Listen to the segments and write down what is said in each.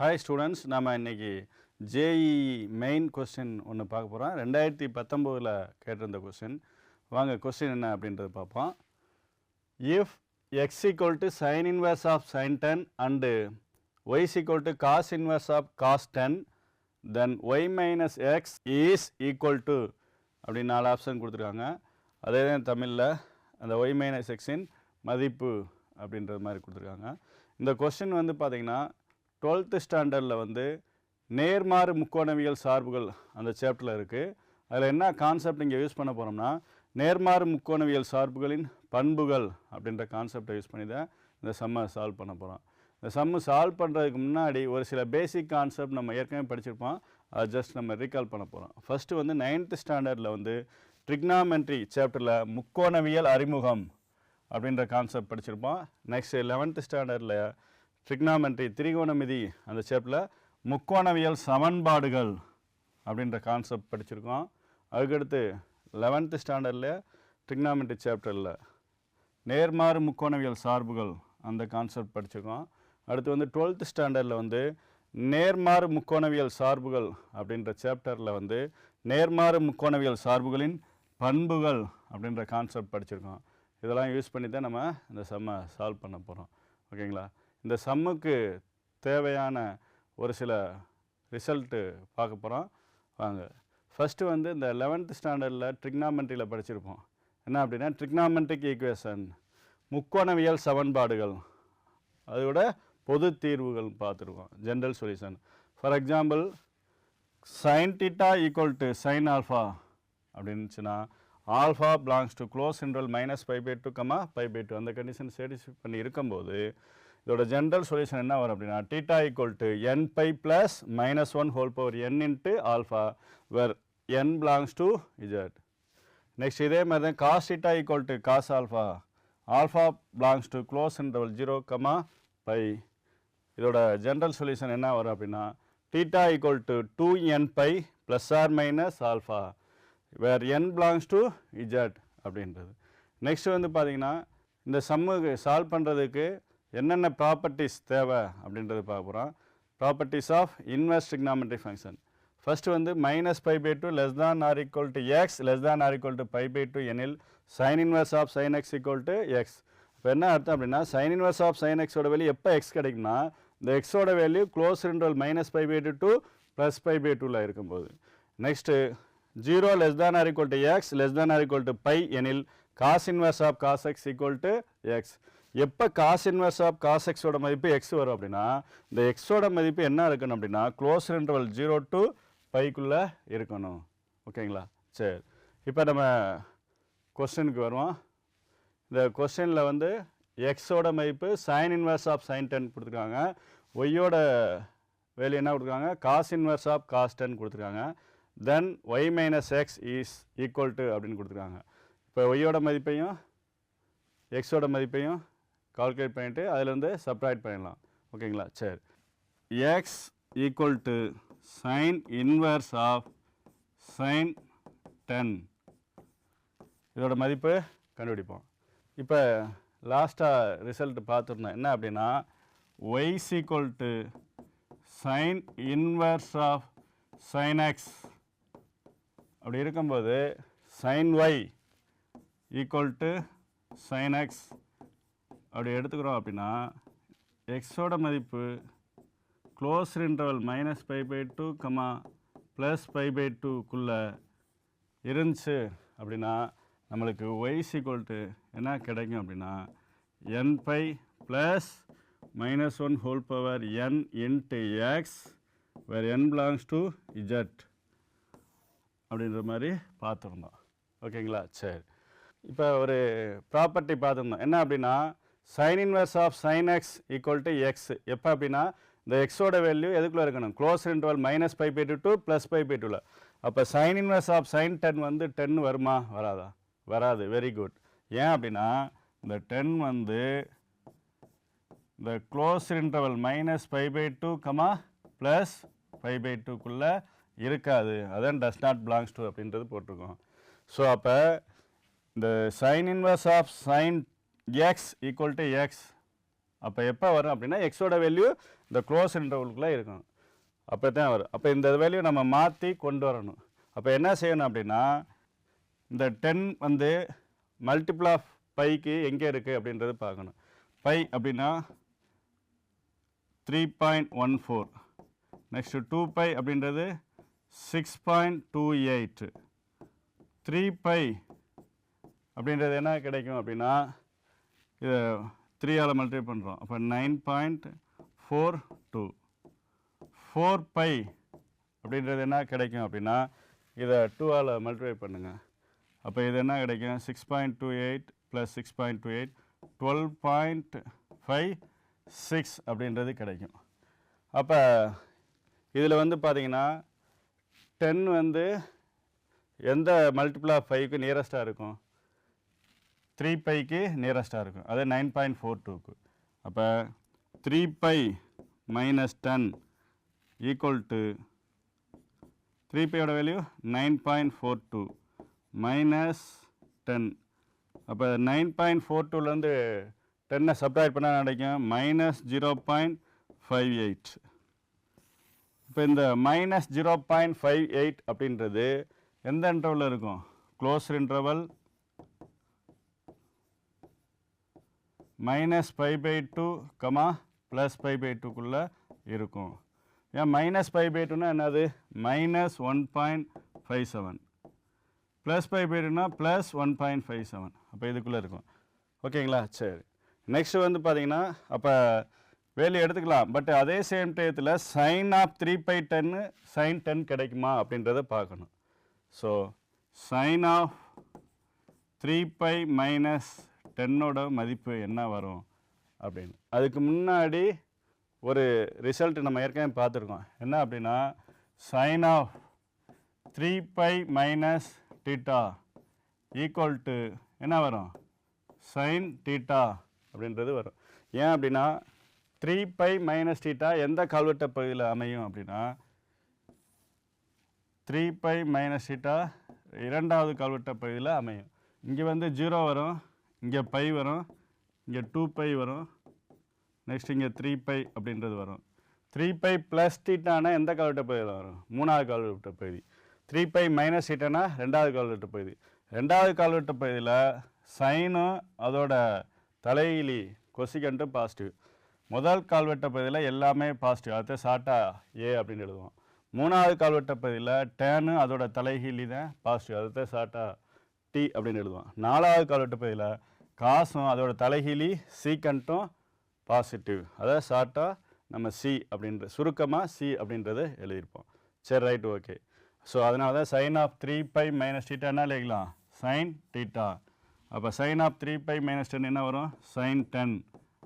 Hi students நம்ம இன்னைக்கு JE main question ஒன்று பார்க்க போகிறோம் ரெண்டாயிரத்தி பத்தொம்போதில் கேட்டிருந்த கொஸ்டின் வாங்க கொஸ்டின் என்ன அப்படின்றது பார்ப்போம். If x equal to sine inverse of sine ten and y equal to cos inverse of cos ten then y minus x is equal to அப்படின்னு நாலு ஆப்ஷன் கொடுத்துருக்காங்க. அதே தான் தமிழில் அந்த ஒய் மைனஸ் எக்ஸின் மதிப்பு அப்படின்றது மாதிரி கொடுத்துருக்காங்க. இந்த கொஸ்டின் வந்து பார்த்திங்கன்னா டுவெல்த்து ஸ்டாண்டர்டில் வந்து நேர்மாறு முக்கோணவியல் சார்புகள் அந்த சாப்டரில் இருக்குது அதில் என்ன கான்செப்ட் இங்கே யூஸ் பண்ண போகிறோம்னா நேர்மாறு முக்கோணவியல் சார்புகளின் பண்புகள் அப்படின்ற கான்செப்டை யூஸ் பண்ணி தான் இந்த சம்மை சால்வ் பண்ண போகிறோம் இந்த சம்மு சால்வ் பண்ணுறதுக்கு முன்னாடி ஒரு சில பேசிக் கான்செப்ட் நம்ம ஏற்கனவே படிச்சிருப்போம். அதை ஜஸ்ட் நம்ம ரீகால் பண்ண போகிறோம் ஃபஸ்ட்டு வந்து நைன்த்து ஸ்டாண்டர்டில் வந்து ட்ரிக்னாமெண்ட்ரி சாப்டரில் முக்கோணவியல் அறிமுகம் அப்படின்ற கான்செப்ட் படிச்சிருப்போம். நெக்ஸ்ட் லெவன்த்து ஸ்டாண்டர்டில் ட்ரிக்னாமெண்ட்ரி திரிகோணமிதி அந்த சேப்டில் முக்கோணவியல் சமன்பாடுகள் அப்படின்ற கான்செப்ட் படிச்சிருக்கோம். அதுக்கடுத்து லெவன்த்து ஸ்டாண்டர்டில் ட்ரிக்னாமெண்ட்ரி சாப்டரில் நேர்மாறு முக்கோணவியல் சார்புகள் அந்த கான்செப்ட் படிச்சிருக்கோம். அடுத்து வந்து டுவெல்த்து ஸ்டாண்டர்டில் வந்து நேர்மாறு முக்கோணவியல் சார்புகள் அப்படின்ற சாப்டரில் வந்து நேர்மாறு முக்கோணவியல் சார்புகளின் பண்புகள் அப்படின்ற கான்செப்ட் படிச்சிருக்கோம். இதெல்லாம் யூஸ் பண்ணி தான் நம்ம இந்த சம்மை சால்வ் பண்ண போகிறோம் ஓகேங்களா? இந்த சம்முக்கு தேவையான ஒரு சில ரிசல்ட்டு பார்க்க போகிறோம் வாங்க. ஃபஸ்ட்டு வந்து இந்த லெவன்த்து ஸ்டாண்டர்டில் ட்ரிக்னாமெண்ட்ரியில் படிச்சிருப்போம். என்ன அப்படின்னா ட்ரிக்னாமெண்ட்ரிக் ஈக்குவேஷன் முக்கோணவியல் சமன்பாடுகள். அதோட பொது தீர்வுகள் பார்த்துருக்கோம். General solution for example sine theta equal to sine alpha அப்படின்னுச்சுன்னா alpha belongs to close interval minus five pi two comma five pi two அந்த கண்டிஷன் சேட்டிஸ்ஃபை பண்ணி இருக்கும்போது இதோட ஜென்ரல் சொல்யூஷன் என்ன வரும் அப்படின்னா theta equal to n pi plus minus one whole power n into alpha where n belongs to Z next இதே மாதிரி தான் cos theta equal to cos alpha alpha belongs to close interval zero comma pi இதோட general solution என்ன வரும் அப்படின்னா theta equal to two n pi plus or minus alpha where n belongs to Z அப்படின்றது. Next வந்து பார்த்தீங்கன்னா இந்த சம்முக்கு solve பண்ணுறதுக்கு என்னென்ன ப்ராப்பர்ட்டிஸ் தேவை அப்படின்றது பார்க்க போகிறோம் ப்ராப்பர்ட்டிஸ் ஆஃப் இன்வெஸ்ட் trigonometry ஃபங்க்ஷன் ஃபஸ்ட்டு வந்து minus pi by two less than or equal to x less than or equal to pi by two எனில் sine inverse of sine x equal to x இப்போ என்ன அர்த்தம் அப்படின்னா sine inverse of sine எக்ஸோட value எப்போ x கிடைக்கும்னா இந்த எக்ஸோட value close interval minus pi by two two plus pi by டூவில் இருக்கும்போது. Next zero less than or equal to x less than or equal to pi எனில் cos inverse of cos x equal to x எப்போ cos inverse of cos எக்ஸோட மதிப்பு X வரும் அப்படின்னா இந்த எக்ஸோட மதிப்பு என்ன இருக்கணும் அப்படின்னா க்ளோஸ் இன்டர்வல் ஜீரோ டு பைக்குள்ளே இருக்கணும். ஓகேங்களா? சரி. இப்போ நம்ம கொஸ்டினுக்கு வருவோம். இந்த கொஸ்டினில் வந்து எக்ஸோட மதிப்பு sine inverse of sine ten கொடுத்துருக்காங்க. ஒய்யோட வேல்யூ என்ன கொடுத்துருக்காங்க? Cos inverse of cos ten கொடுத்துருக்காங்க. Then y minus x is equal to அப்படின்னு கொடுத்துருக்காங்க. இப்போ ஒய்யோட மதிப்பையும் எக்ஸோட மதிப்பையும் கால்குலேட் பண்ணிவிட்டு அதிலேருந்து சப்ராக்ட் பண்ணிடலாம். ஓகேங்களா? சரி. X equal to sine inverse of sine ten இதோட மதிப்பு கண்டுபிடிப்போம். இப்போ லாஸ்ட்டாக ரிசல்ட் பார்த்துருந்தோம். என்ன அப்படின்னா y is equal to sine inverse of sine x அப்படி இருக்கும்போது sine y equal to sine x அப்படி எடுத்துக்கிறோம் அப்படின்னா எக்ஸோட மதிப்பு close interval minus five pi two comma plus five pi டூக்குள்ளே இருந்துச்சு அப்படின்னா நம்மளுக்கு ஒய்ஸ் ஈக்குவல் டு என்ன கிடைக்கும் அப்படின்னா n pi plus minus one whole power n into x where n belongs to Z அப்படின்ற மாதிரி பார்த்துருந்தோம். ஓகேங்களா சரி. இப்போ ஒரு ப்ராப்பர்ட்டி பார்த்துருந்தோம். என்ன அப்படின்னா sine inverse of sine x equal to x எப்போ அப்படின்னா இந்த எக்ஸோட வேல்யூ எதுக்குள்ளே இருக்கணும்? Close interval minus pi by two plus five pi டூவில் அப்போ sine inverse of sine ten வந்து டென் வருமா? வராதா? வராது. வெரி குட் ஏன் அப்படின்னா இந்த டென் வந்து இந்த close interval minus pi by two comma plus pi by டூக்குள்ளே இருக்காது. அதான் டஸ் நாட் பிலாங்ஸ் டு அப்படின்றது போட்டிருக்கோம். ஸோ அப்போ இந்த sine inverse of sine x equal to x அப்போ எப்போ வரும் அப்படின்னா எக்ஸோட வேல்யூ இந்த க்ளோஸ் இன்டர்வலுக்குள்ளே இருக்கும் அப்போ தான் வரும். அப்போ இந்த வேல்யூ நம்ம மாற்றி கொண்டு வரணும். அப்போ என்ன செய்யணும் அப்படின்னா இந்த டென் வந்து மல்டிபிள் ஆஃப் பைக்கு எங்கே இருக்குது அப்படின்றது பார்க்கணும். பை அப்படின்னா three point one four next two pi அப்படின்றது six point two eight three pi அப்படின்றது என்ன கிடைக்கும் அப்படின்னா இது த்ரீயால் மல்டிப்ளை பண்ணுறோம் அப்போ nine point four two four pi அப்படின்றது என்ன கிடைக்கும் அப்படின்னா இதை டூவால் மல்டிப்ளை பண்ணுங்கள் அப்போ இது என்ன கிடைக்கும்? Six point two eight plus six point two eight twelve point five six அப்படின்றது கிடைக்கும். அப்போ இதில் வந்து பார்த்தீங்கன்னா டென் வந்து எந்த மல்டிபிள் ஆஃப் ஃபைவ்க்கு நியரஸ்ட்டாக இருக்கும்? த்ரீ பைக்கு நியரஸ்ட்டாக இருக்கும். அது நைன் பாயிண்ட் ஃபோர் டூக்கு அப்போ three pi minus ten equal to three பையோட value nine point four two minus ten அப்போ நைன் பாயிண்ட் ஃபோர் டூலேருந்து டென்னை சப்ராக்ட் பண்ணால் கிடைக்கும்? Minus zero point five eight இப்போ இந்த minus zero point five eight அப்படின்றது எந்த இன்டர்வலில் இருக்கும்? Close interval minus five by two comma plus five by டூக்குள்ளே இருக்கும். ஏன் மைனஸ் ஃபைவ் பை டூனா என்னது? Minus one point five seven plus five by டூனா plus one point five seven அப்போ இதுக்குள்ளே இருக்கும். ஓகேங்களா சரி. நெக்ஸ்ட்டு வந்து பார்த்தீங்கன்னா அப்போ வேல்யூ எடுத்துக்கலாம். பட் அதே சேம் டயத்தில் சைன் ஆஃப் த்ரீ பை டென்னு சைன் டென் கிடைக்குமா அப்படின்றத பார்க்கணும். So sine of three pi minus டென்னோட மதிப்பு என்ன வரும் அப்படின்னு. அதுக்கு முன்னாடி ஒரு ரிசல்ட் நம்ம ஏற்கனவே பார்த்துருக்கோம். என்ன அப்படின்னா sine of three pi minus theta equal to என்ன வரும்? சைன் டீட்டா அப்படின்றது வரும். ஏன் அப்படின்னா த்ரீ பை மைனஸ் டீட்டா எந்த கால்வெட்ட பகுதியில் அமையும் அப்படின்னா த்ரீ பை மைனஸ் டீட்டா இரண்டாவது கால்வெட்ட பகுதியில் அமையும். இங்கே வந்து ஜீரோ வரும். இங்கே பை வரும். இங்கே டூ பை வரும். நெக்ஸ்ட் இங்கே த்ரீ பை அப்படின்றது வரும். த்ரீ பை ப்ளஸ் டீட்டானா எந்த கால்வெட்ட பகுதியில் வரும்? மூணாவது கால்வெட்ட பகுதி. த்ரீ பை மைனஸ் டீட்டானா ரெண்டாவது கால்வெட்ட பகுதி. ரெண்டாவது கால்வெட்ட பகுதியில் சைனும் அதோட தலையிலி கொசிகண்ட்டு பாசிட்டிவ் முதல் கால்வெட்ட பகுதியில் எல்லாமே பாசிட்டிவ் அடுத்து சாட்டா ஏ அப்படின்னு எழுதுவோம். மூணாவது கால்வெட்ட பகுதியில் டேனு அதோட தலைகீழி தான் பாசிட்டிவ் அடுத்து சாட்டா டி அப்படின்னு எழுதுவோம். நாலாவது கால்வெட்ட பகுதியில் காசும் அதோட தலைகீழி சீக்கண்ட்டும் பாசிட்டிவ் அதாவது ஷார்ட்டாக நம்ம சி அப்படின்ற சுருக்கமாக சி அப்படின்றத எழுதியிருப்போம். சரி ரைட் ஓகே ஸோ அதனால தான் sine of three pi minus டீட்டானா எழுதிக்கலாம்? சைன் டீட்டா அப்போ sine of three pi minus ten என்ன வரும்? சைன் டென்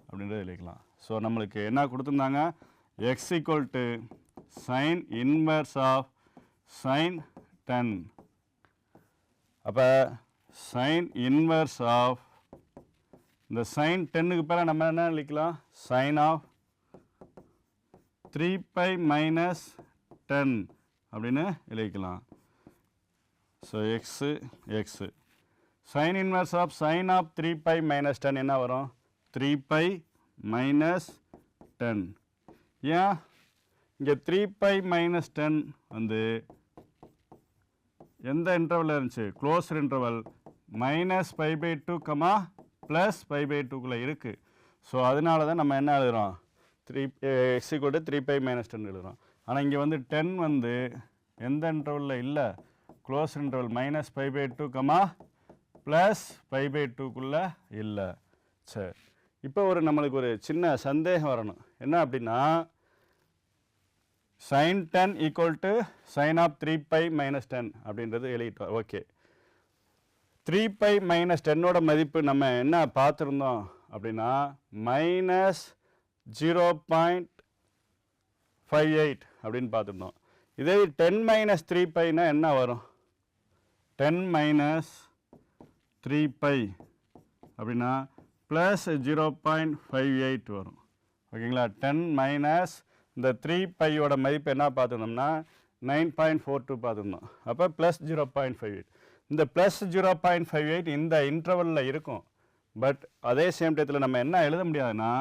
அப்படின்றத எழுதிக்கலாம். ஸோ நம்மளுக்கு என்ன கொடுத்துருந்தாங்க? X equal to sine inverse of sine ten அப்போ சைன் இன்வர்ஸ் ஆஃப் இந்த சைன் டென்னுக்கு பேர நம்ம என்ன எழுதிக்கலாம் sine of three pi minus ten அப்படின்னு எழுதிக்கலாம். So x x sine inverse of sine of three pi minus ten என்ன வரும்? த்ரீ பை மைனஸ் டென் ஏன்? இங்கே த்ரீ பை மைனஸ் டென் வந்து எந்த இன்டர்வலில் இருந்துச்சு? Close interval minus five by two comma plus five by டூக்குள்ளே இருக்குது ஸோ அதனால தான் நம்ம என்ன எழுதுகிறோம் three x eh, equal to three pi minus ten எழுதுகிறோம் ஆனால் இங்கே வந்து டென் வந்து எந்த இன்டர்வலில் இல்லை? Close interval minus five by two comma plus five by டூக்குள்ளே இல்லை. சரி. இப்போ ஒரு நம்மளுக்கு ஒரு சின்ன சந்தேகம் வரணும். என்ன அப்படின்னா sine ten equal to sine of three pi minus ten அப்படின்றது எழுதிட்டோம். ஓகே த்ரீ பை மைனஸ் டென்னோட மதிப்பு நம்ம என்ன பார்த்துருந்தோம் அப்படின்னா minus zero point five eight அப்படின்னு பார்த்துருந்தோம். இதே டென் மைனஸ் த்ரீ பைனா என்ன வரும்? டென் மைனஸ் த்ரீ பை அப்படின்னா plus zero point five eight வரும். ஓகேங்களா டென் மைனஸ் இந்த த்ரீ பையோட மதிப்பு என்ன பார்த்துருந்தோம்னா நைன் பாயிண்ட் ஃபோர் டூ பார்த்துருந்தோம். அப்போ plus zero point five eight இந்த plus zero point five eight இந்த இன்டர்வலில் இருக்கும். பட் அதே சேம் டயத்தில் நம்ம என்ன எழுத முடியாதுன்னா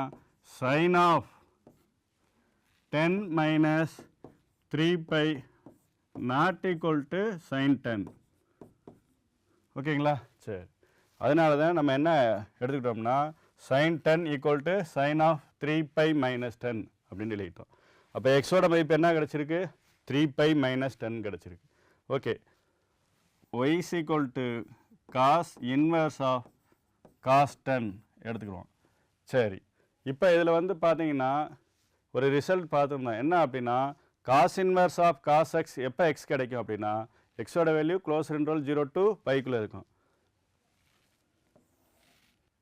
sine of ten minus three pi not equal to sine ten ஓகேங்களா? சரி. அதனால தான் நம்ம என்ன எடுத்துக்கிட்டோம்னா sine ten equal to sine of three pi minus ten அப்படின்னு எழுதிட்டோம். அப்போ எக்ஸோட மதிப்பு என்ன கிடச்சிருக்கு? த்ரீ பை மைனஸ் டென் கிடச்சிருக்கு. Okay y is equal to cos inverse of cos ten எடுத்துக்கிறோம். சரி. இப்போ இதில் வந்து பார்த்தீங்கன்னா ஒரு ரிசல்ட் பார்த்துருந்தோம் என்ன அப்படின்னா cos inverse of cos X எப்போ எக்ஸ் கிடைக்கும் அப்படின்னா எக்ஸோட value close interval zero to பைக்குள்ளே இருக்கும்.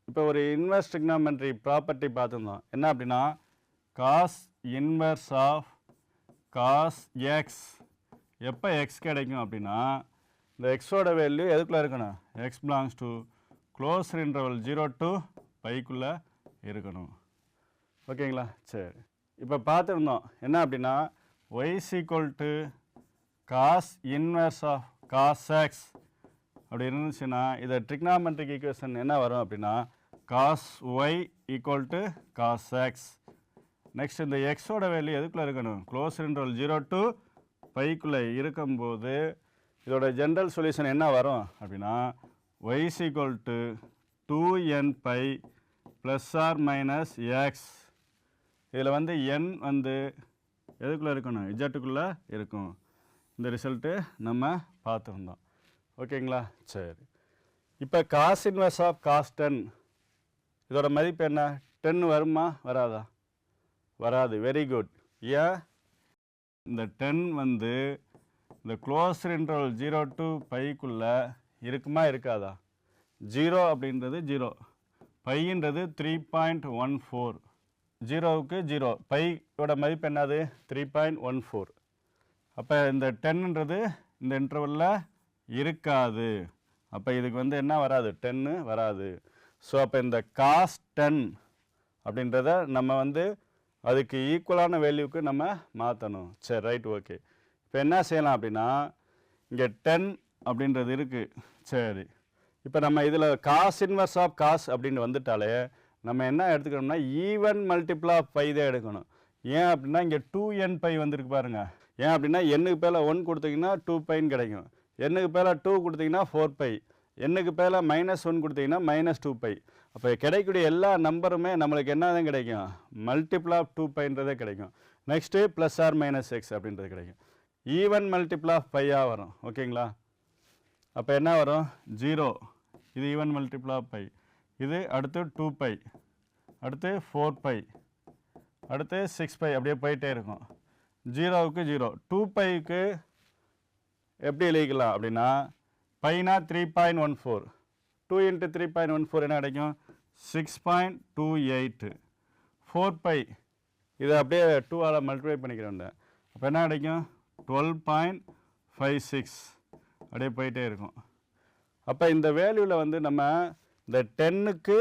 இப்போ ஒரு இன்வெர்ஸ் டிக்னாமெண்ட்ரி ப்ராப்பர்ட்டி பார்த்துருந்தோம் என்ன அப்படின்னா cos inverse of cos x எப்போ எக்ஸ் கிடைக்கும் அப்படின்னா இந்த எக்ஸோட வேல்யூ எதுக்குள்ளே இருக்கணும்? X belongs to close interval zero to பைக்குள்ளே இருக்கணும். ஓகேங்களா? சரி. இப்போ பார்த்துருந்தோம். என்ன அப்படின்னா y equal to cos inverse of cos x அப்படி இருந்துச்சுன்னா இதை ட்ரிக்னாமெட்ரிக் ஈக்குவேஷன் என்ன வரும் அப்படின்னா cos Y equal to cos X next இந்த எக்ஸோட வேல்யூ எதுக்குள்ளே இருக்கணும்? க்ளோஸ் இன்ட்ரோல் ஜீரோ டு பைக்குள்ளே இருக்கும்போது இதோட ஜென்ரல் சொல்யூஷன் என்ன வரும் அப்படின்னா y equal to two n pi plus or minus x இதில் வந்து என் வந்து எதுக்குள்ளே இருக்கணும்? இஜட்டுக்குள்ளே இருக்கும். இந்த ரிசல்ட்டு நம்ம பார்த்துருந்தோம். ஓகேங்களா சரி. இப்போ cos inverse of cos ten இதோட மதிப்பு என்ன? டென் வருமா? வராதா? வராது. வெரி குட் ஏன்? இந்த டென் வந்து இந்த க்ளோஸ் இன்டர்வல் ஜீரோ டு பைக்குள்ளே இருக்குமா இருக்காதா? ஜீரோ அப்படின்றது ஜீரோ பையன்றது த்ரீ பாயிண்ட் ஒன் ஃபோர் ஜீரோவுக்கு ஜீரோ பையோட மதிப்பு என்னது? த்ரீ பாயிண்ட் ஒன் ஃபோர் அப்போ இந்த டென்ன்றது இந்த இன்டர்வலில் இருக்காது. அப்போ இதுக்கு வந்து என்ன வராது? டென்னு வராது. ஸோ அப்போ இந்த காஸ் டென் அப்படின்றத நம்ம வந்து அதுக்கு ஈக்குவலான வேல்யூக்கு நம்ம மாற்றணும் சரி ரைட் ஓகே இப்போ என்ன செய்யலாம் அப்படின்னா இங்கே டென் அப்படின்றது இருக்குது சரி. இப்போ நம்ம இதில் காஸ் இன்வெர்ஸ் ஆஃப் காஸ் அப்படின்னு வந்துட்டாலே நம்ம என்ன எடுத்துக்கணும்னா ஈவன் மல்டிப்ளா ஆஃப் பை தான் எடுக்கணும். ஏன் அப்படின்னா இங்கே டூ என் பை வந்திருக்கு பாருங்கள் ஏன் அப்படின்னா எண்ணுக்கு பேல ஒன் கொடுத்தீங்கன்னா டூ பைன்னு கிடைக்கும். எண்ணுக்கு பேல டூ கொடுத்தீங்கன்னா ஃபோர் பை எண்ணுக்கு பேல மைனஸ் ஒன் கொடுத்தீங்கன்னா மைனஸ் டூ பை அப்போ கிடைக்கக்கூடிய எல்லா நம்பருமே நம்மளுக்கு என்ன தான் கிடைக்கும்? மல்டிப்ளா ஆஃப் டூ பைன்றதே கிடைக்கும். Next plus or minus x அப்படின்றது கிடைக்கும். ஈவன் மல்டிபிள் ஆஃப் பையாக வரும். ஓகேங்களா அப்போ என்ன வரும்? ஜீரோ இது ஈவன் மல்டிபிள் ஆஃப் பை இது அடுத்து டூ பை அடுத்து ஃபோர் பை அடுத்து சிக்ஸ் பை அப்படியே போயிட்டே இருக்கும். ஜீரோவுக்கு ஜீரோ டூ பைக்கு எப்படி எழுதிக்கலாம் அப்படின்னா பைனா three point one four two into three point one four என்ன கிடைக்கும்? Six point two eight four pi இதை அப்படியே டூவால் மல்டிப்ளை பண்ணிக்கிறேன். அப்போ என்ன கிடைக்கும்? டுவெல் பாயிண்ட் ஃபைவ் சிக்ஸ் அப்படியே போயிட்டே இருக்கும். அப்போ இந்த வேல்யூவில் வந்து நம்ம இந்த டென்னுக்கு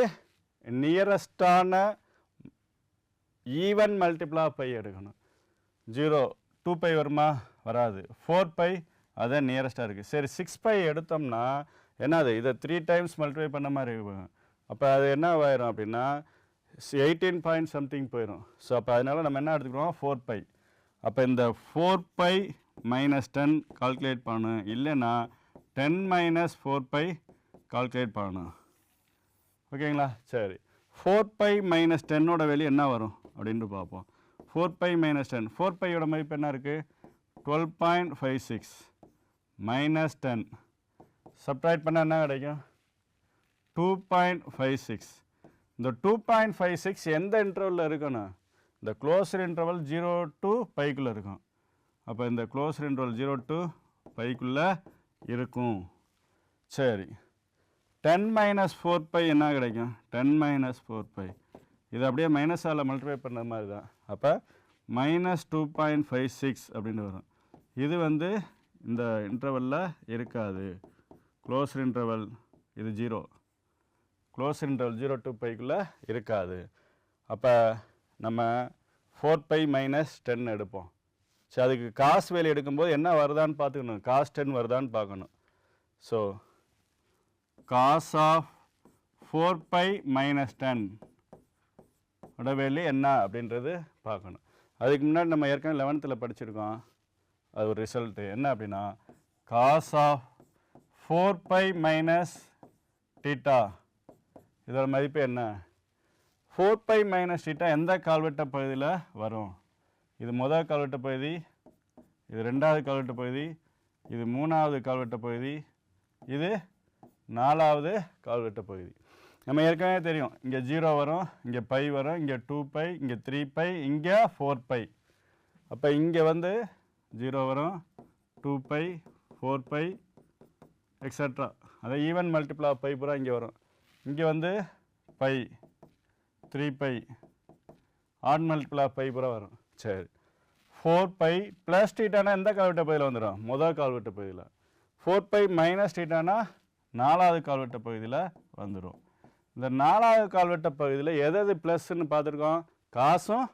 நியரஸ்டான ஈவன் மல்டிப்ளாக பை எடுக்கணும். ஜீரோ டூ பை வருமா? வராது. ஃபோர் பை அதான் நியரஸ்ட்டாக இருக்குது சரி சிக்ஸ் பை எடுத்தோம்னா என்னது? இதை த்ரீ டைம்ஸ் மல்டிப்ளை பண்ண மாதிரி இருக்கும். அப்போ அது என்ன ஆயிரும் அப்படின்னா எயிட்டீன் பாயிண்ட் சம்திங் போயிடும் ஸோ அப்போ அதனால் நம்ம என்ன எடுத்துக்கிறோம்? Four pi. அப்போ இந்த four pi minus ten calculate பண்ணணும் இல்லைன்னா ten minus four pi calculate பண்ணணும் ஓகேங்களா? சரி. ஃபோர் பை மைனஸ் டென்னோட வெளியே என்ன வரும்? அப்படின்ட்டு பார்ப்போம். Four pi minus ten four பையோட மதிப்பு என்ன இருக்குது twelve point five six minus ten subtract பண்ணால் என்ன கிடைக்கும்? டூ பாயிண்ட் ஃபைவ் சிக்ஸ் இந்த டூ பாயிண்ட் ஃபைவ் சிக்ஸ் எந்த இன்டர்வலில் இருக்கணும்? இந்த க்ளோஸர் இன்டர்வல் ஜீரோ டு பைக்குள்ளே இருக்கும். அப்போ இந்த க்ளோஸர் இன்டர்வல் ஜீரோ டு பைக்குள்ளே இருக்கும். சரி. டென் மைனஸ் ஃபோர் பை என்ன கிடைக்கும்? டென் மைனஸ் ஃபோர் பை இது அப்படியே மைனஸால் மல்டிப்ளை பண்ண மாதிரி தான். அப்போ minus two point five six அப்படின்னு வரும். இது வந்து இந்த இன்டர்வலில் இருக்காது. க்ளோஸர் இன்டர்வல் இது zero close interval zero to பைக்குள்ளே இருக்காது. அப்போ நம்ம ஃபோர் பை மைனஸ் டென் எடுப்போம். சரி அதுக்கு காஸ் வேல்யூ எடுக்கும்போது என்ன வருதான்னு பார்த்துக்கணும். காஸ் டென் வருதான்னு பார்க்கணும். So cos of four pi minus ten ஓட வேல்யூ என்ன அப்படின்றது பார்க்கணும். அதுக்கு முன்னாடி நம்ம ஏற்கனவே லெவன்த்தில் படிச்சிருக்கோம். அது ஒரு ரிசல்ட்டு என்ன அப்படின்னா cos of four pi minus theta இதோட மதிப்பு என்ன? ஃபோர் பை மைனஸ் டீட்டா எந்த கால்வெட்ட பகுதியில் வரும்? இது முதல் கால்வெட்ட பகுதி இது ரெண்டாவது கால்வெட்ட பகுதி இது மூணாவது கால்வெட்ட பகுதி இது நாலாவது கால்வெட்ட பகுதி. நம்ம ஏற்கனவே தெரியும். இங்கே ஜீரோ வரும் இங்கே பை வரும் இங்கே டூ பை இங்கே த்ரீ பை இங்கே ஃபோர் பை அப்போ இங்கே வந்து ஜீரோ வரும் two pi four pi extra அதை ஈவன் மல்டிப்ளா பை பூரா இங்கே வரும். இங்கே வந்து pi three pi odd multiple of pi பூரா வரும். சரி. ஃபோர் பை ப்ளஸ் டீட்டானா எந்த கால்வெட்ட பகுதியில் வந்துடும் முதல் கால்வெட்ட பகுதியில். ஃபோர் பை மைனஸ் டீட்டானா நாலாவது கால்வெட்ட பகுதியில் வந்துடும் இந்த நாலாவது கால்வெட்ட பகுதியில் எது எது ப்ளஸ்ன்னு பார்த்துருக்கோம்? காசும்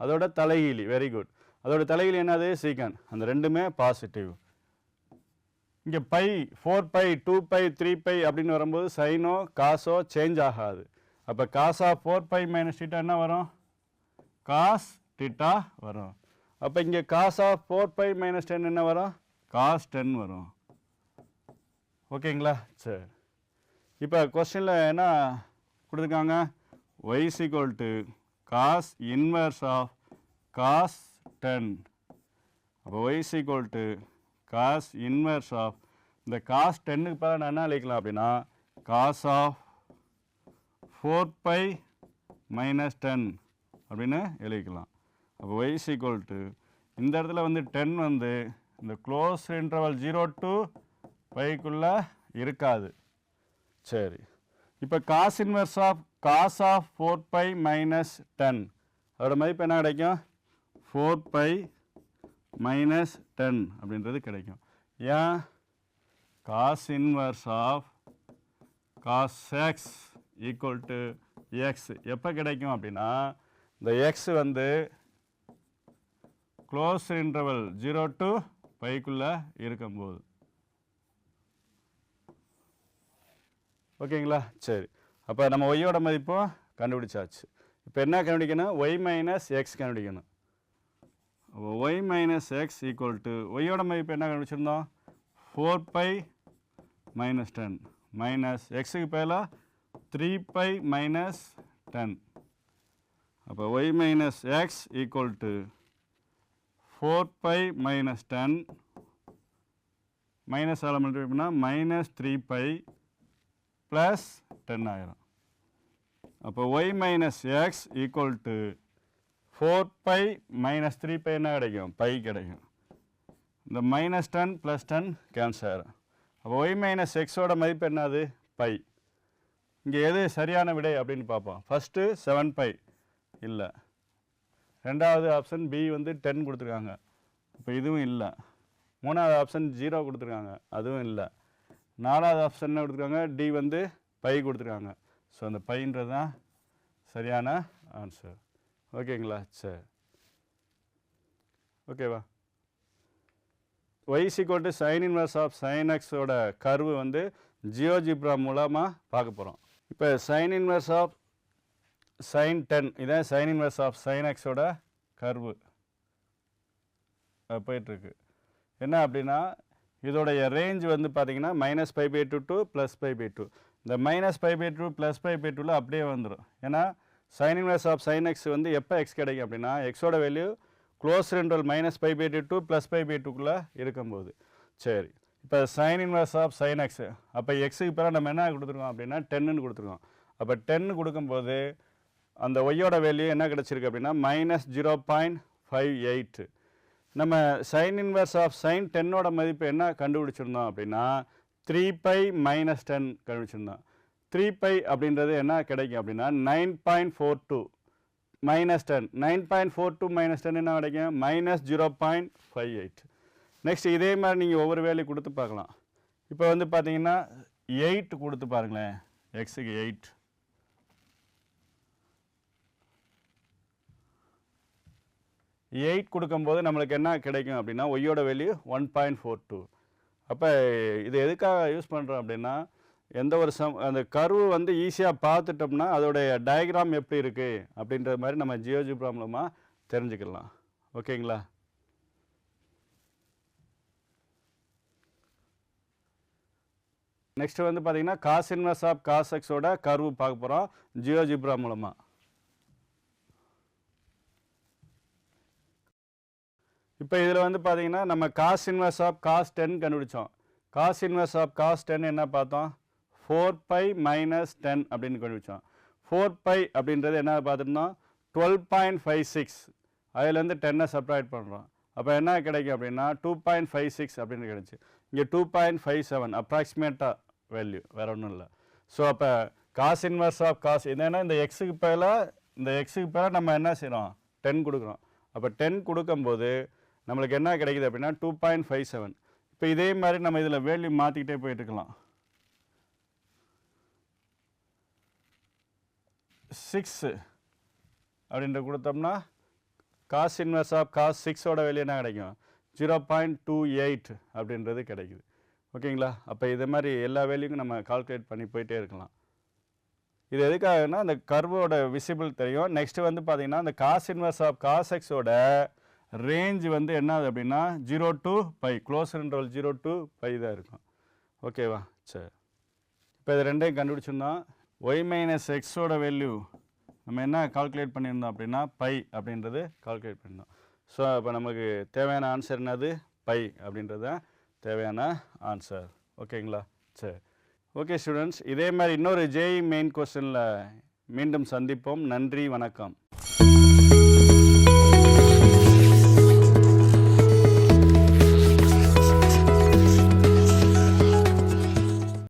அதோட தலைகீழி. வெரி குட் அதோட தலைகீழி என்னது? சீக்கன் அந்த ரெண்டுமே பாசிட்டிவ் இங்கே pi four pi two pi three pi அப்படின்னு வரும்போது சைனோ காசோ சேஞ்ச் ஆகாது. அப்போ காசா ஃபோர் பை மைனஸ் டீட்டா என்ன வரும்? காஸ் டீட்டா வரும். அப்போ இங்கே காசா ஃபோர் பை மைனஸ் டென் என்ன வரும்? காஸ் டென் வரும். ஓகேங்களா சரி. இப்போ கொஸ்டினில் என்ன கொடுத்துருக்காங்க? Y equal to cos inverse of cos ten அப்போ y equal to cos inverse of இந்த காஸ் டென்னுக்கு பதிலாக நான் என்ன அழைக்கலாம் அப்படின்னா cos of four pi minus ten அப்படின்னு எழுதிக்கலாம். அப்போ ஒய் equal to இந்த இடத்துல வந்து டென் வந்து இந்த க்ளோஸ் இன்டர்வல் ஜீரோ டு பைக்குள்ளே இருக்காது. சரி. இப்போ cos inverse of cos of four pi minus ten அதோட மதிப்பு என்ன கிடைக்கும்? ஃபோர் பை மைனஸ் டென் அப்படின்றது கிடைக்கும். ஏன்? Cos inverse of cos X equal to X எப்போ கிடைக்கும் அப்படின்னா இந்த எக்ஸ் வந்து க்ளோஸ் இன்டர்வல் ஜீரோ டு பைக்குள்ளே இருக்கும்போது. ஓகேங்களா? சரி. அப்போ நம்ம ஒய்யோட மதிப்பும் கண்டுபிடிச்சாச்சு. இப்போ என்ன கண்டுபிடிக்கணும்? ஒய் மைனஸ் எக்ஸ் கண்டுபிடிக்கணும். அப்போ y minus x equal to ஒய்யோட மதிப்பு என்ன கண்டுபிடிச்சிருந்தோம்? Four pi minus ten minus எக்ஸுக்கு பதிலாக த்ரீ பை மைனஸ் டென் அப்போ y minus x equal to four pi minus ten minus all multiply minus three pi plus ten ஆயிரும். அப்போ y minus x equal to four pi minus three pi என்ன கிடைக்கும்? Pi கிடைக்கும். இந்த minus ten plus ten cancel ஆயிரும். அப்போ y minus எக்ஸோட மதிப்பு என்னது? பை இங்கே எது சரியான விடை அப்படின்னு பார்ப்போம். ஃபஸ்ட்டு செவன் பை இல்லை. ரெண்டாவது ஆப்ஷன் பி வந்து டென் கொடுத்துருக்காங்க. இப்போ இதுவும் இல்லை. மூணாவது ஆப்ஷன் ஜீரோ கொடுத்துருக்காங்க. அதுவும் இல்லை. நாலாவது ஆப்ஷன் என்ன கொடுத்துருக்காங்க? டி வந்து பை கொடுத்துருக்காங்க. ஸோ அந்த பைன்றது தான் சரியான ஆன்சர் ஓகேங்களா சரி. ஓகேவா y equal sine inverse of sine எக்ஸோட கர்வு வந்து ஜியோஜிப்ரா மூலமாக பார்க்க போகிறோம் இப்போ sine inverse of sine ten இதான் சைன் இன்வர்ஸ் ஆஃப் சைன் எக்ஸோட கர்வு போயிட்டுருக்கு என்ன அப்படின்னா இதோடைய ரேஞ்ச் வந்து பார்த்தீங்கன்னா minus five by two to plus five by two இந்த minus five by two plus five by டூவில் அப்படியே வந்துடும் ஏன்னா sine inverse of sine x வந்து எப்போ எக்ஸ் கிடைக்கும் அப்படின்னா எக்ஸோட value close interval minus five by two plus five by டூக்குள்ளே இருக்கும்போது. சரி. இப்போ sine inverse of sine x அப்போ எக்ஸுக்கு பிறகு நம்ம என்ன கொடுத்துருக்கோம் அப்படின்னா டென்னு கொடுத்துருக்கோம். அப்போ டென்னு கொடுக்கும்போது அந்த ஒய்யோட வேல்யூ என்ன கிடச்சிருக்கு அப்படின்னா minus zero point five eight நம்ம சைன் இன்வர்ஸ் ஆஃப் சைன் டென்னோட மதிப்பு என்ன கண்டுபிடிச்சிருந்தோம் அப்படின்னா த்ரீ பை மைனஸ் டென் கண்டுபிடிச்சிருந்தோம். த்ரீ பை அப்படின்றது என்ன கிடைக்கும் அப்படின்னா nine point four two minus ten nine point four two minus ten என்ன கிடைக்கும்? Minus zero point five eight next இதே மாதிரி நீங்கள் ஒவ்வொரு வேலையும் கொடுத்து பார்க்கலாம். இப்போ வந்து பார்த்தீங்கன்னா எயிட் கொடுத்து பாருங்களேன். எக்ஸுக்கு எயிட் எயிட் கொடுக்கும்போது நம்மளுக்கு என்ன கிடைக்கும் அப்படின்னா ஒய்யோட value one point four two அப்போ இது எதுக்காக யூஸ் பண்ணுறோம் அப்படின்னா எந்த ஒரு சம் அந்த கர்வு வந்து ஈஸியாக பார்த்துட்டோம்னா அதோடைய டயக்ராம் எப்படி இருக்குது அப்படின்ற மாதிரி நம்ம ஜியோஜிப்ரா மூலமாக தெரிஞ்சுக்கலாம் ஓகேங்களா நெக்ஸ்ட் வந்து பார்த்தீங்கன்னா காஸ் இன்வெர்ஸ் ஆஃப் காஸ் எக்ஸோட கர்வு பார்க்க போகிறோம் ஜியோஜிப்ரா மூலமாக இப்போ இதில் வந்து பார்த்தீங்கன்னா நம்ம cos inverse of cos ten கண்டுபிடிச்சோம். Cos inverse of cos ten என்ன பார்த்தோம்? ஃபோர் பை மைனஸ் டென் அப்படின்னு கண்டுபிடிச்சோம். ஃபோர் பை அப்படின்றது என்ன பார்த்துருந்தோம்? Twelve point five six. அதுலேருந்து டென்னை செப்பரேட் பண்ணுறோம் அப்போ என்ன கிடைக்கும் அப்படின்னா டூ பாயிண்ட் ஃபைவ் சிக்ஸ் அப்படின்னு கிடைச்சி. இங்கே டூ பாயிண்ட் ஃபைவ் செவன் அப்ராக்சிமேட்டாக வேல்யூ வேறு ஒன்றும் இல்லை. ஸோ அப்போ காசு இன்வெர்ஸ் ஆஃப் காசு என்னென்னா இந்த எக்ஸுக்கு பேரில் இந்த எக்ஸுக்கு பேரில் நம்ம என்ன செய்கிறோம் டென் கொடுக்குறோம். அப்போ டென் கொடுக்கும்போது நம்மளுக்கு என்ன கிடைக்குது அப்படின்னா டூ பாயிண்ட் ஃபைவ் செவன் இப்போ இதே மாதிரி நம்ம இதில் வேல்யூ மாற்றிக்கிட்டே போயிட்டுருக்கலாம் சிக்ஸு அப்படின்ற கொடுத்தோம்னா காசு இன்வெர்ஸ் ஆஃப் காசு சிக்ஸோட வேல்யூ என்ன கிடைக்கும்? ஜீரோ பாயிண்ட் டூ எயிட் அப்படின்றது கிடைக்குது. ஓகேங்களா? அப்போ இது மாதிரி எல்லா வேல்யூக்கும் நம்ம கால்குலேட் பண்ணி போயிட்டே இருக்கலாம். இது எதுக்காகனா அந்த கர்வோட விசிபிள் தெரியும். நெக்ஸ்ட் வந்து பார்த்தீங்கன்னா அந்த காஸ் இன்வெர்ஸ் ஆஃப் காஸ் எக்ஸோட ரேஞ்ச் வந்து என்னது அப்படின்னா ஜீரோ டு பை க்ளோஸ் ரோல் ஜீரோ டு பை தான் இருக்கும். ஓகேவா? சரி. இப்போ இது ரெண்டையும் கண்டுபிடிச்சிருந்தோம் ஒய் மைனஸ் எக்ஸோட வேல்யூ நம்ம என்ன கால்குலேட் பண்ணியிருந்தோம் அப்படின்னா பை அப்படின்றது கால்குலேட் பண்ணியிருந்தோம். ஸோ இப்போ நமக்கு தேவையான ஆன்சர் என்னது? பை அப்படின்றது தான் தேவையான ஆன்சர் ஓகேங்களா சரி. ஓகே ஸ்டூடெண்ட்ஸ் இதே மாதிரி இன்னொரு ஜேஇ மெயின் கொஸ்டினில் மீண்டும் சந்திப்போம். நன்றி வணக்கம்.